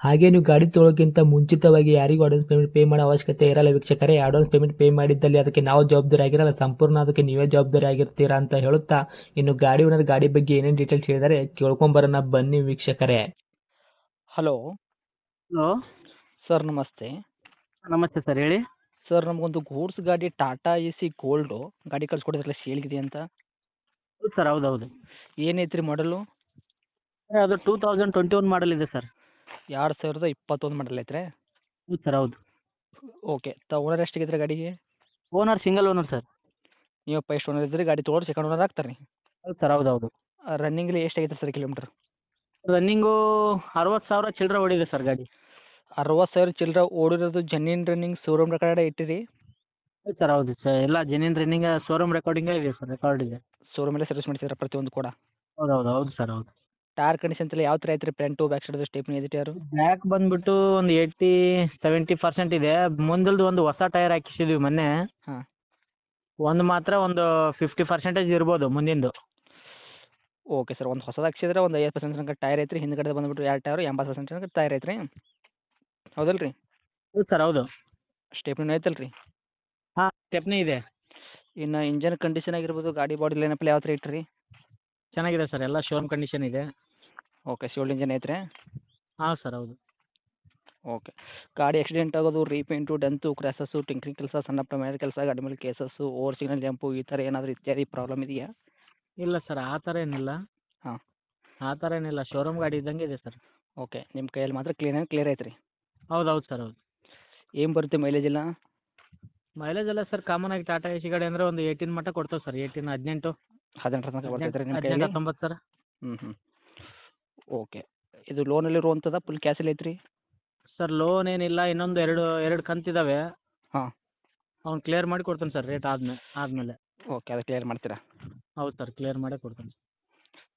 ಹಾಗೆ ನೀವು ಗಾಡಿ ತೊಳೋಕ್ಕಿಂತ ಮುಂಚಿತವಾಗಿ ಯಾರಿಗೂ ಅಡ್ವಾನ್ಸ್ ಪೇಮೆಂಟ್ ಪೇ ಮಾಡೋ ಅವಶ್ಯಕತೆ ಇರಲ್ಲ ವೀಕ್ಷಕರೇ. ಅಡ್ವಾನ್ಸ್ ಪೇಮೆಂಟ್ ಪೇ ಮಾಡಿದ್ದಲ್ಲಿ ಅದಕ್ಕೆ ನಾವು ಜವಾಬ್ದಾರಿ ಆಗಿರಲ್ಲ. ಸಂಪೂರ್ಣ ಅದಕ್ಕೆ ನೀವೇ ಜವಾಬ್ದಾರಿ ಆಗಿರ್ತೀರಾ ಅಂತ ಹೇಳುತ್ತಾ ಇನ್ನು ಗಾಡಿ ಓನರ್ ಗಾಡಿ ಬಗ್ಗೆ ಏನೇನು ಡೀಟೇಲ್ಸ್ ಹೇಳಿದರೆ ಕೇಳ್ಕೊಂಬರೋಣ ಬನ್ನಿ ವೀಕ್ಷಕರೇ. ಹಲೋ ಹಲೋ ಸರ್ ನಮಸ್ತೆ. ನಮಸ್ತೆ ಸರ್ ಹೇಳಿ. ಸರ್ ನಮಗೊಂದು ಗೂಡ್ಸ್ ಗಾಡಿ ಟಾಟಾ ಎ ಸಿ ಗೋಲ್ಡು ಗಾಡಿ ಕಳ್ಸಿಕೊಡಿದ್ರಲ್ಲ ಸೇಲ್ಗಿದೆ ಅಂತ? ಹೌದು ಸರ್ ಹೌದು ಹೌದು. ಏನೈತ್ರಿ ಮಾಡಲು ಅದು two thousand twenty one model ಇದೆ ಸರ್ ಎರಡು ಸಾವಿರದ ಇಪ್ಪತ್ತೊಂದು ಮಾಡಲ್ ಐತ್ರಿ? ಹೌದು ಸರ್ ಹೌದು. ಓಕೆ ತ ಓನರ್ ಎಷ್ಟಾಗಿದ್ರೆ ಗಾಡಿಗೆ ಓನರ್ ಸಿಂಗಲ್ ಓನರ್ ಸರ್. ನೀವು ಫಸ್ಟ್ ಓನರ್ ಇದ್ರಿ ಗಾಡಿ ತೊಗೊಂಡು ಸೆಕೆಂಡ್ ಓನರ್ ಆಗ್ತಾರೆ ರೀ ಹೌದು ಸರ್ ಹೌದು ಹೌದು. ರನ್ನಿಂಗ್ಲಿ ಐತೆ ಸರ್ ಕಿಲೋಮೀಟ್ರ್ ರನ್ನಿಂಗು ಅರವತ್ತು ಸಾವಿರ ಚಿಲ್ಲರೆ ಓಡಿದೆ ಸರ್ ಗಾಡಿ. ಅರವತ್ತು ಸಾವಿರ ಚಿಲ್ಲರೆ ಓಡಿರೋದು ಜನ್ನಿನ್ ರನ್ನಿಂಗ್ ಶೋರೂಮ್ ರೆಕಾರ್ಡ್ ಇಟ್ಟಿರಿ? ಹೌದು ಸರ್ ಹೌದು ಸರ್ ಎಲ್ಲ ಜೆನ್ಯೂನ್ ರನ್ನಿಂಗ್ ಶೋರೂಮ್ ರೆಕಾರ್ಡಿಂಗೇ ಇದೆ ಸರ್ ರೆಕಾರ್ಡ್ ಇದೆ. ಶೋರೂಮಲ್ಲೇ ಸರ್ವಿಸ್ ಮಾಡಿಸಿದ್ರೆ ಪ್ರತಿಯೊಂದು ಕೂಡ? ಹೌದು ಹೌದು ಹೌದು ಸರ್ ಹೌದು. ಟೈರ್ ಕಂಡೀಷನ್ ಎಲ್ಲ ಯಾವ ಥರ ಐತ್ರಿ ಫ್ರಂಟು ಬ್ಯಾಕ್ ಸೈಡ್ ಸ್ಟೇಪ್ನಿ ಯಾರು ಬ್ಯಾಕ್ ಬಂದ್ಬಿಟ್ಟು ಒಂದು ಏಯ್ಟಿ ಸೆವೆಂಟಿ ಪರ್ಸೆಂಟ್ ಇದೆ. ಮುಂದಲ್ದು ಒಂದು ಹೊಸ ಟೈರ್ ಹಾಕಿಸಿದ್ವಿ ಮೊನ್ನೆ. ಹಾಂ. ಒಂದು ಮಾತ್ರ ಒಂದು ಫಿಫ್ಟಿ ಪರ್ಸೆಂಟೇಜ್ ಇರ್ಬೋದು ಮುಂದಿಂದು. ಓಕೆ ಸರ್ ಒಂದು ಹೊಸದು ಹಾಕ್ಸಿದ್ರೆ ಒಂದು ಐವತ್ತು ಪರ್ಸೆಂಟ್ ತನಕ ಟೈರ್ ಐತ್ರಿ. ಹಿಂದ್ಗಡೆ ಬಂದ್ಬಿಟ್ಟು ಎರಡು ಟೈರು ಎಂಬತ್ತು ಪರ್ಸೆಂಟ್ ತನಕ ಟೈರ್ ಐತ್ರಿ. ಹೌದಲ್ರಿ? ರೀ ಹೌದು ಸರ್ ಹೌದು. ಸ್ಟೆಪ್ನಿ ಐತಲ್ಲ ರೀ ಹಾಂ ಸ್ಟೆಪ್ನಿ ಇದೆ. ಇನ್ನು ಇಂಜನ್ ಕಂಡೀಷನ್ ಆಗಿರ್ಬೋದು ಗಾಡಿ ಬಾಡಿ ಲೈನಪ್ಪಲ್ಲಿ ಯಾವ ಥರ ಇಟ್ಟಿರಿ ಚೆನ್ನಾಗಿದೆ ಸರ್ ಎಲ್ಲ ಶೋರೂಮ್ ಕಂಡೀಷನ್ ಇದೆ. ಓಕೆ ಶಿವಲ್ಡ್ ಇಂಜನ್ ಐತ್ರಿ ಹಾಂ ಸರ್ ಹೌದು. ಓಕೆ. ಗಾಡಿ ಆಕ್ಸಿಡೆಂಟ್ ಆಗೋದು ರೀಪೇಂಟು ಡೆಂತು ಕ್ರ್ಯಾಸಸ್ಸು ಟಿಂಕ್ರಿಂಗ್ ಕೆಲಸ ಸಣ್ಣ ಪುಟ್ಟ ಮೇಲೆ ಕೆಲಸ ಗಾಡಿ ಮೇಲೆ ಕೇಸಸ್ಸು ಓವರ್ ಸಿಗ್ನಲ್ ಜಂಪು ಈ ಥರ ಏನಾದರೂ ಇತ್ಯಾದಿ ಪ್ರಾಬ್ಲಮ್ ಇದೆಯಾ? ಇಲ್ಲ ಸರ್ ಆ ಥರ ಏನಿಲ್ಲ. ಹಾಂ. ಆ ಥರ ಏನಿಲ್ಲ ಶೋರೂಮ್ ಗಾಡಿ ಇದ್ದಂಗೆ ಇದೆ ಸರ್. ಓಕೆ ನಿಮ್ಮ ಕೈಯಲ್ಲಿ ಮಾತ್ರ ಕ್ಲೀನ್ ಆಗಿ ಕ್ಲಿಯರ್ ಐತ್ರಿ? ಹೌದು ಹೌದು ಸರ್ ಹೌದು. ಏನು ಬರುತ್ತೆ ಮೈಲೇಜ್ ಎಲ್ಲ? ಮೈಲೇಜ್ ಎಲ್ಲ ಸರ್ ಕಾಮನ್ ಆಗಿ ಟಾಟಾ ಎ ಸಿ ಗಾಡಿ ಅಂದರೆ ಒಂದು ಏಯ್ಟೀನ್ ಮಟ್ಟ ಕೊಡ್ತೇವೆ ಸರ್ ಏಯ್ಟೀನ್ ಹದಿನೆಂಟು. ಹದಿನೆಂಟು ಹತ್ತೊಂಬತ್ತು ಸರ್. ಹ್ಞೂ ಹ್ಞೂ ಓಕೆ. ಇದು ಲೋನಲ್ಲಿ ಇರುವಂಥದ್ದು ಫುಲ್ ಕ್ಯಾಶಲ್ಲಿ ಐತ್ರಿ? ಸರ್ ಲೋನ್ ಏನಿಲ್ಲ ಇನ್ನೊಂದು ಎರಡು ಎರಡು ಕಂತಿದ್ದಾವೆ ಹಾಂ. ಅವ್ನು ಕ್ಲಿಯರ್ ಮಾಡಿ ಕೊಡ್ತಾನೆ ಸರ್ ರೇಟ್ ಆದ್ಮೇಲೆ ಆದಮೇಲೆ. ಓಕೆ ಅದು ಕ್ಲಿಯರ್ ಮಾಡ್ತೀರಾ? ಹೌದು ಸರ್ ಕ್ಲಿಯರ್ ಮಾಡೇ ಕೊಡ್ತಾನೆ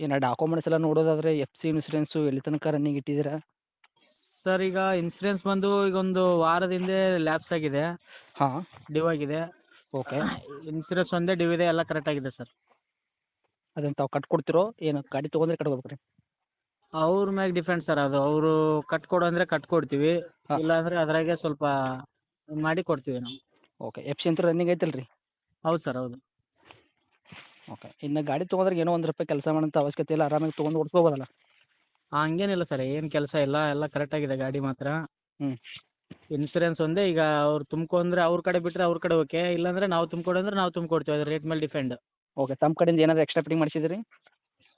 ಏನು ಡಾಕ್ಯುಮೆಂಟ್ಸ್ ಎಲ್ಲ ನೋಡೋದಾದರೆ ಎಫ್ ಸಿ ಇನ್ಸೂರೆನ್ಸು ಎಲ್ಲಿ ತನಕ ರನ್ನಿಂಗ್ ಇಟ್ಟಿದ್ದೀರಾ? ಸರ್ ಈಗ ಇನ್ಸೂರೆನ್ಸ್ ಬಂದು ಈಗ ಒಂದು ವಾರದ ಹಿಂದೆ ಲ್ಯಾಪ್ಸ್ ಆಗಿದೆ. ಹಾಂ. ಡ್ಯೂ ಆಗಿದೆ. ಓಕೆ. ಇನ್ಸೂರೆನ್ಸ್ ಒಂದೇ ಡ್ಯೂ ಇದೆ ಎಲ್ಲ ಕರೆಕ್ಟ್ ಆಗಿದೆ ಸರ್ ಅದನ್ನು ತಾವು ಕಟ್ಕೊಡ್ತಿರೋ ಏನು ಗಾಡಿ ತೊಗೊಂಡ್ರೆ ಕಟ್ಕೋಬೇಕು ರೀ ಅವ್ರ ಮ್ಯಾಗ ಡಿಪೆಂಡ್ ಸರ್ ಅದು. ಅವರು ಕಟ್ಕೊಡು ಅಂದರೆ ಕಟ್ಕೊಡ್ತೀವಿ. ಇಲ್ಲ ಇಲ್ಲಾಂದರೆ ಅದ್ರಾಗೆ ಸ್ವಲ್ಪ ಮಾಡಿ ಕೊಡ್ತೀವಿ ನಾವು. ಓಕೆ ಎಫ್ ಸಿ ಅಂತ ರನ್ನಿಂಗ್ ಐತಲ್ರಿ? ರೀ ಹೌದು ಸರ್ ಹೌದು. ಓಕೆ ಇನ್ನು ಗಾಡಿ ತೊಗೊಂಡ್ರೆ ಏನೋ ಒಂದು ರೂಪಾಯಿ ಕೆಲಸ ಮಾಡೋಂಥ ಅವಶ್ಯಕತೆ ಇಲ್ಲ. ಆರಾಮಾಗಿ ತೊಗೊಂಡು ಓಡಿಸ್ಕೋಬೋದಲ್ಲ? ಹಂಗೇನಿಲ್ಲ ಸರ್ ಏನು ಕೆಲಸ ಇಲ್ಲ. ಎಲ್ಲ ಕರೆಕ್ಟಾಗಿದೆ ಗಾಡಿ ಮಾತ್ರ. ಹ್ಞೂ ಇನ್ಸೂರೆನ್ಸ್ ಒಂದೇ. ಈಗ ಅವ್ರು ತುಂಬ್ಕೊಂಡ್ರೆ ಅವ್ರ ಕಡೆ ಬಿಟ್ಟರೆ ಅವ್ರ ಕಡೆ ಓಕೆ ಇಲ್ಲಾಂದರೆ ನಾವು ತುಂಬ್ಕೊಡು ಅಂದ್ರೆ ನಾವು ತುಂಬ್ಕೊಡ್ತೀವಿ. ಅದ್ರ ರೇಟ್ ಮೇಲೆ ಡಿಪೆಂಡ್ ಓಕೆ ತಮ್ಮ ಕಡೆಯಿಂದ ಏನಾದರೂ ಎಕ್ಸ್ಟ್ರಾ ಫಿಟ್ಟಿಂಗ್ ಮಾಡಿಸಿದ್ರಿ?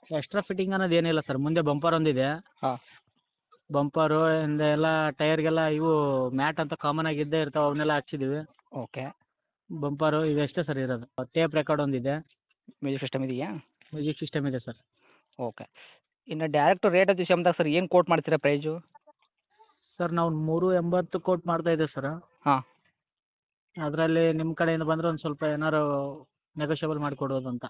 ಎಕ್ಸ್ಟ್ರಾ ಫಿಟ್ಟಿಂಗ್ ಅನ್ನೋದು ಏನಿಲ್ಲ ಸರ್. ಮುಂದೆ ಬಂಪರ್ ಒಂದಿದೆ. ಹಾಂ. ಬಂಪರು ಹಿಂದೆ ಎಲ್ಲ ಟೈರ್ಗೆಲ್ಲ ಇವು ಮ್ಯಾಟ್ ಅಂತ ಕಾಮನ್ ಆಗಿ ಇದ್ದೇ ಇರ್ತಾವೆ ಅವನ್ನೆಲ್ಲ ಹಾಕ್ಸಿದ್ದೀವಿ ಓಕೆ ಬಂಪರು ಇವೆಷ್ಟೇ ಸರ್ ಇರೋದು. ಟೇಪ್ ರೆಕಾರ್ಡ್ ಒಂದಿದೆ. ಮ್ಯೂಸಿಕ್ ಸಿಸ್ಟಮ್ ಇದೆಯಾ? ಮ್ಯೂಸಿಕ್ ಸಿಸ್ಟಮ್ ಇದೆ ಸರ್. ಓಕೆ ಇನ್ನು ಡೈರೆಕ್ಟ್ ರೇಟ್ ಅದು ವಿಷಯದಾಗ ಸರ್ ಏನು ಕೋಟ್ ಮಾಡ್ತೀರಾ ಪ್ರೈಜು ಸರ್ ನಾವು ಮೂರು ಎಂಬತ್ತು ಕೋಟ್ ಮಾಡ್ತಾ ಇದ್ದೀವಿ ಸರ್. ಹಾಂ. ಅದರಲ್ಲಿ ನಿಮ್ಮ ಕಡೆಯಿಂದ ಬಂದರೆ ಒಂದು ಸ್ವಲ್ಪ ಏನಾರು ನೆಗೋಷಿಯಬಲ್ ಮಾಡಿಕೊಡೋದು ಅಂತ.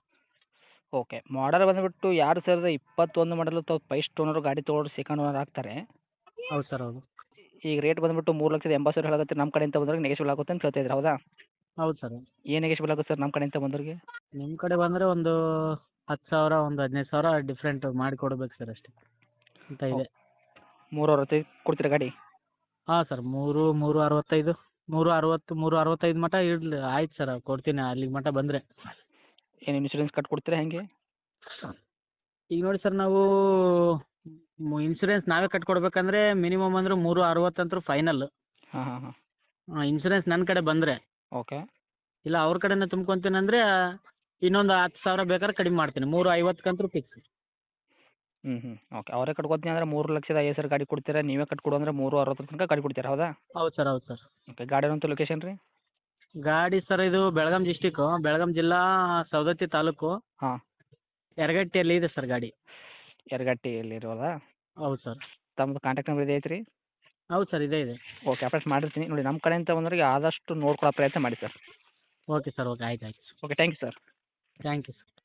ಓಕೆ. ಮಾಡಲ್ ಬಂದ್ಬಿಟ್ಟು ಎರಡು ಸಾವಿರದ ಇಪ್ಪತ್ತೊಂದು ಮಾಡಲು ತಾವು ಫಸ್ಟ್ ಓನರು ಗಾಡಿ ತೊಗೊಂಡು ಸೆಕೆಂಡ್ ಓನರ್ ಆಗ್ತಾರೆ. ಹೌದು ಸರ್ ಹೌದು. ಈಗ ರೇಟ್ ಬಂದ್ಬಿಟ್ಟು ಮೂರು ಲಕ್ಷದ ಎಂಬತ್ತು ಸಾವಿರ ಹೇಳತ್ತೆ ನಮ್ಮ ಕಡೆಯಿಂದ ಬಂದ್ರೆ ನೆಗೆಶಿಬಲ್ ಆಗುತ್ತೆ ಅಂತ ಹೇಳ್ತಾ ಇದ್ರೆ ಹೌದಾ? ಹೌದು ಸರ್ ಏನು ನೆಗೆಶಿಬಲ್ ಆಗುತ್ತೆ ಸರ್ ನಮ್ಮ ಕಡೆಯಿಂದ ಬಂದವ್ರಿಗೆ? ನಿಮ್ಮ ಕಡೆ ಬಂದರೆ ಒಂದು ಹತ್ತು ಸಾವಿರ ಒಂದು ಹದಿನೈದು ಸಾವಿರ ಡಿಫ್ರೆಂಟ್ ಮಾಡಿಕೊಡ್ಬೇಕು ಸರ್ ಅಷ್ಟೇ ಅಂತ ಇದೆ. ಮೂರು ಅರವತ್ತೈದು ಕೊಡ್ತೀರಾ ಗಾಡಿ? ಹಾಂ ಸರ್ ಮೂರು ಮೂರು ಅರವತ್ತೈದು ಮೂರು ಅರವತ್ತು ಮೂರು ಅರವತ್ತೈದು ಮಟ್ಟ ಇಡ್ಲಿ ಆಯ್ತು ಸರ್ ಕೊಡ್ತೀನಿ ಅಲ್ಲಿಗೆ ಮಟ್ಟ ಬಂದರೆ. ಏನು ಇನ್ಶೂರೆನ್ಸ್ ಕಟ್ ಕೊಡ್ತೀರಾ ಹೆಂಗೆ? ಈಗ ನೋಡಿ ಸರ್ ನಾವು ಇನ್ಸೂರೆನ್ಸ್ ನಾವೇ ಕಟ್ಕೊಡ್ಬೇಕಂದ್ರೆ ಮಿನಿಮಮ್ ಅಂದ್ರೆ ಮೂರು ಅರವತ್ತಂತರೂ ಫೈನಲ್ ಹಾಂ ಹಾಂ ಹಾಂ. ಇನ್ಸೂರೆನ್ಸ್ ನನ್ನ ಕಡೆ ಬಂದರೆ. ಓಕೆ. ಇಲ್ಲ ಅವ್ರ ಕಡೆನೇ ತುಂಬ್ಕೊತೀನಿ ಅಂದರೆ ಇನ್ನೊಂದು ಹತ್ತು ಸಾವಿರ ಬೇಕಾದ್ರೆ ಕಡಿಮೆ ಮಾಡ್ತೀನಿ. ಮೂರು ಐವತ್ತಕ್ಕಂತೂ ಫಿಕ್ಸ್ ಹ್ಞೂ ಹ್ಞೂ ಓಕೆ. ಅವರೇ ಕಟ್ಕೊತೀನಿ ಅಂದ್ರೆ ಮೂರು ಲಕ್ಷದ ಐದು ಸಾವಿರ ಗಾಡಿ ಕೊಡ್ತೀರಾ ನೀವೇ ಕಟ್ಕೊಡು ಅಂದರೆ ಮೂರು ಅರವತ್ತು ತನಕ ಗಾಡಿ ಕೊಡ್ತೀರಾ ಹೌದಾ? ಹೌದು ಸರ್ ಹೌದು ಸರ್. ಓಕೆ. ಗಾಡಿ ಲೊಕೇಶನ್ ರೀ? ಗಾಡಿ ಸರ್ ಇದು ಬೆಳಗಾಂ ಡಿಸ್ಟಿಕ್ಕು. ಬೆಳಗಾಂ ಜಿಲ್ಲಾ ಸವದತ್ತಿ ತಾಲೂಕು. ಹಾಂ. ಯರಗಟ್ಟಿಯಲ್ಲಿ ಇದೆ ಸರ್ ಗಾಡಿ. ಯರಗಟ್ಟಿಯಲ್ಲಿರೋದಾ? ಹೌದು ಸರ್. ತಮ್ಮದು ಕಾಂಟ್ಯಾಕ್ಟ್ ನಂಬರ್ ಇದೆ ಐತ್ರಿ? ಹೌದು ಸರ್ ಇದೆ ಇದೆ. ಓಕೆ ಅಪ್ಡೇಟ್ ಮಾಡಿರ್ತೀನಿ. ನೋಡಿ ನಮ್ಮ ಕಡೆಯಿಂದ ಬಂದವರಿಗೆ ಆದಷ್ಟು ನೋಡ್ಕೊಳ್ಳೋ ಪ್ರಯತ್ನ ಮಾಡಿ ಸರ್. ಓಕೆ ಸರ್ ಓಕೆ ಆಯ್ತು ಆಯ್ತು. Okay thank you sir thank you sir